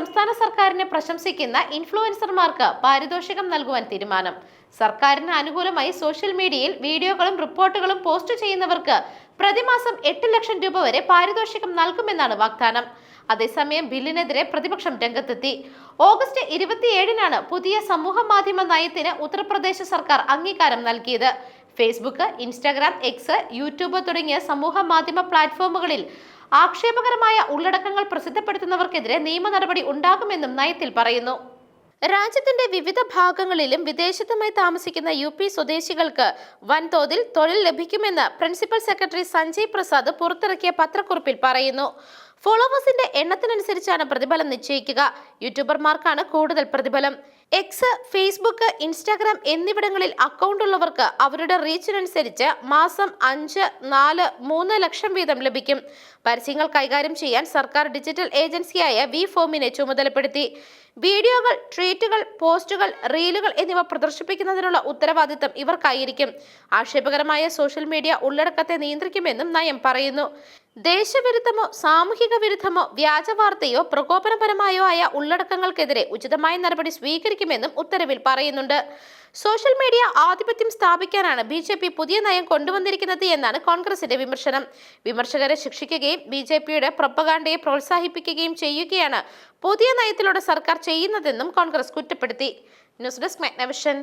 സംസ്ഥാന സർക്കാരിനെ പ്രശംസിക്കുന്ന ഇൻഫ്ലുവൻസർമാർക്ക് പാരിതോഷികം നൽകുവാൻ തീരുമാനം. സർക്കാരിന് അനുകൂലമായി സോഷ്യൽ മീഡിയയിൽ വീഡിയോകളും റിപ്പോർട്ടുകളും പോസ്റ്റ് ചെയ്യുന്നവർക്ക് പ്രതിമാസം എട്ട് ലക്ഷം രൂപ വരെ പാരിതോഷികം നൽകുമെന്നാണ് വാഗ്ദാനം. അതേസമയം ബില്ലിനെതിരെ പ്രതിപക്ഷം രംഗത്തെത്തി. ഓഗസ്റ്റ് ഇരുപത്തിയേഴിനാണ് പുതിയ സമൂഹ മാധ്യമ നയത്തിന് ഉത്തർപ്രദേശ് സർക്കാർ അംഗീകാരം നൽകിയത്. ഫേസ്ബുക്ക് ഇൻസ്റ്റാഗ്രാം എക്സ് യൂട്യൂബ് തുടങ്ങിയ സമൂഹ മാധ്യമ പ്ലാറ്റ്ഫോമുകളിൽ ആക്ഷേപകരമായ ഉള്ളടക്കങ്ങൾ പ്രസിദ്ധപ്പെടുത്തുന്നവർക്കെതിരെ നിയമ നടപടി ഉണ്ടാകുമെന്നും നയത്തിൽ പറയുന്നു. രാജ്യത്തിന്റെ വിവിധ ഭാഗങ്ങളിലും വിദേശത്തുമായി താമസിക്കുന്ന യു പി സ്വദേശികൾക്ക് വൻതോതിൽ തൊഴിൽ ലഭിക്കുമെന്ന് പ്രിൻസിപ്പൽ സെക്രട്ടറി സഞ്ജയ് പ്രസാദ് പുറത്തിറക്കിയ പത്രക്കുറിപ്പിൽ പറയുന്നു. ഫോളോവേഴ്സിന്റെ എണ്ണത്തിനനുസരിച്ചാണ് പ്രതിഫലം നിശ്ചയിക്കുക. യൂട്യൂബർമാർക്കാണ് കൂടുതൽ പ്രതിഫലം. എക്സ് ഫേസ്ബുക്ക് ഇൻസ്റ്റാഗ്രാം എന്നിവിടങ്ങളിൽ അക്കൗണ്ട് ഉള്ളവർക്ക് അവരുടെ റീച്ചിനനുസരിച്ച് മാസം അഞ്ച് നാല് മൂന്ന് ലക്ഷം വീതം ലഭിക്കും. പരസ്യങ്ങൾ കൈകാര്യം ചെയ്യാൻ സർക്കാർ ഡിജിറ്റൽ ഏജൻസിയായ വി ഫോമിനെ ചുമതലപ്പെടുത്തി. വീഡിയോകൾ ട്വീറ്റുകൾ പോസ്റ്റുകൾ റീലുകൾ എന്നിവ പ്രദർശിപ്പിക്കുന്നതിനുള്ള ഉത്തരവാദിത്തം ഇവർക്കായിരിക്കും. ആക്ഷേപകരമായ സോഷ്യൽ മീഡിയ ഉള്ളടക്കത്തെ നിയന്ത്രിക്കുമെന്നും നയം പറയുന്നു. ദേശവിരുദ്ധമോ സാമൂഹിക വിരുദ്ധമോ വ്യാജ വാർത്തയോ പ്രകോപനപരമായോ ആയ ഉള്ളടക്കങ്ങൾക്കെതിരെ ഉചിതമായ നടപടി സ്വീകരിക്കുമെന്നും ഉത്തരവിൽ പറയുന്നുണ്ട്. സോഷ്യൽ മീഡിയ ആധിപത്യം സ്ഥാപിക്കാനാണ് ബി ജെ പി പുതിയ നയം കൊണ്ടുവന്നിരിക്കുന്നത് എന്നാണ് കോൺഗ്രസിന്റെ വിമർശനം. വിമർശകരെ ശിക്ഷിക്കുകയും ബി ജെ പിയുടെ പ്രൊപ്പഗാണ്ടയെ പ്രോത്സാഹിപ്പിക്കുകയും ചെയ്യുകയാണ് പുതിയ നയത്തിലൂടെ സർക്കാർ ചെയ്യുന്നതെന്നും കോൺഗ്രസ് കുറ്റപ്പെടുത്തി. News desk Magnavision.